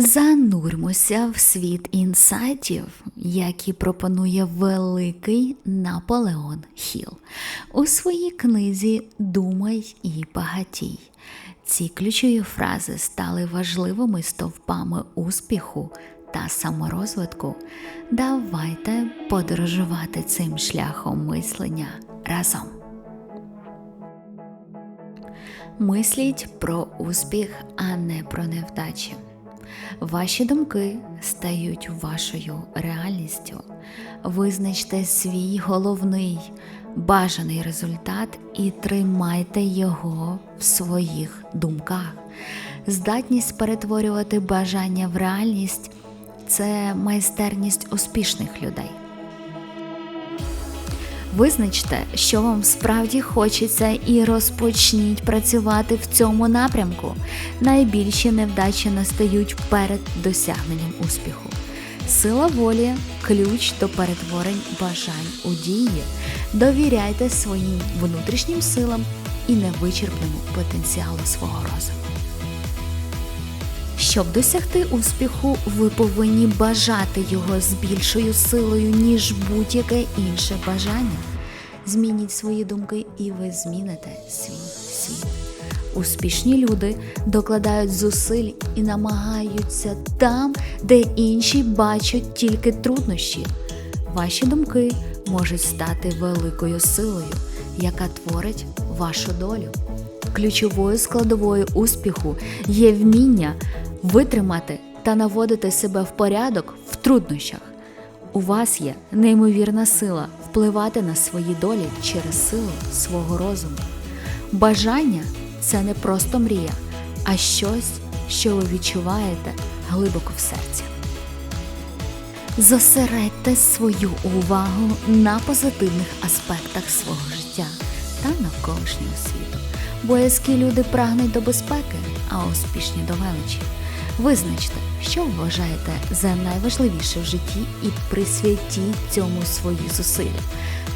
Занурмося в світ інсайтів, які пропонує великий Наполеон Хіл у своїй книзі Думай і багатій. Ці ключові фрази стали важливими стовпами успіху та саморозвитку. Давайте подорожувати цим шляхом мислення разом. Мисліть про успіх, а не про невдачі. Ваші думки стають вашою реальністю. Визначте свій головний бажаний результат і тримайте його в своїх думках. Здатність перетворювати бажання в реальність це майстерність успішних людей. Визначте, що вам справді хочеться, і розпочніть працювати в цьому напрямку. Найбільші невдачі настають перед досягненням успіху. Сила волі ключ до перетворень бажань у дії. Довіряйте своїм внутрішнім силам і невичерпному потенціалу свого розуму. Щоб досягти успіху, ви повинні бажати його з більшою силою, ніж будь-яке інше бажання. Змініть свої думки, і ви зміните свій світ. Успішні люди докладають зусиль і намагаються там, де інші бачать тільки труднощі. Ваші думки можуть стати великою силою, яка творить вашу долю. Ключовою складовою успіху є вміння витримати та наводити себе в порядок в труднощах. У вас є неймовірна сила впливати на свої долі через силу свого розуму. Бажання це не просто мрія, а щось, що ви відчуваєте глибоко в серці. Зосередьте свою увагу на позитивних аспектах свого життя та навколишнього світу. Боязкі люди прагнуть до безпеки, а успішні до величі. Визначте, що вважаєте за найважливіше в житті і присвятіть цьому свої зусилля.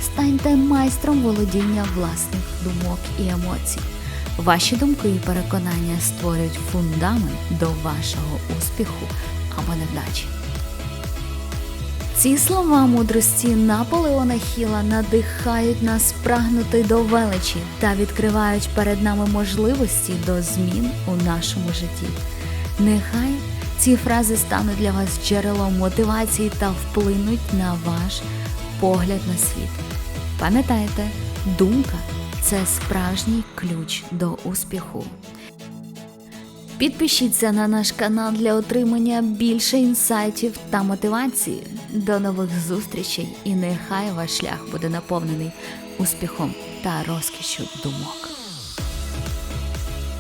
Станьте майстром володіння власних думок і емоцій. Ваші думки і переконання створюють фундамент до вашого успіху або невдачі. Ці слова мудрості Наполеона Хіла надихають нас прагнути до величі та відкривають перед нами можливості до змін у нашому житті. Нехай ці фрази стануть для вас джерелом мотивації та вплинуть на ваш погляд на світ. Пам'ятайте, думка це справжній ключ до успіху. Підпишіться на наш канал для отримання більше інсайтів та мотивації. До нових зустрічей і нехай ваш шлях буде наповнений успіхом та розкішю думок.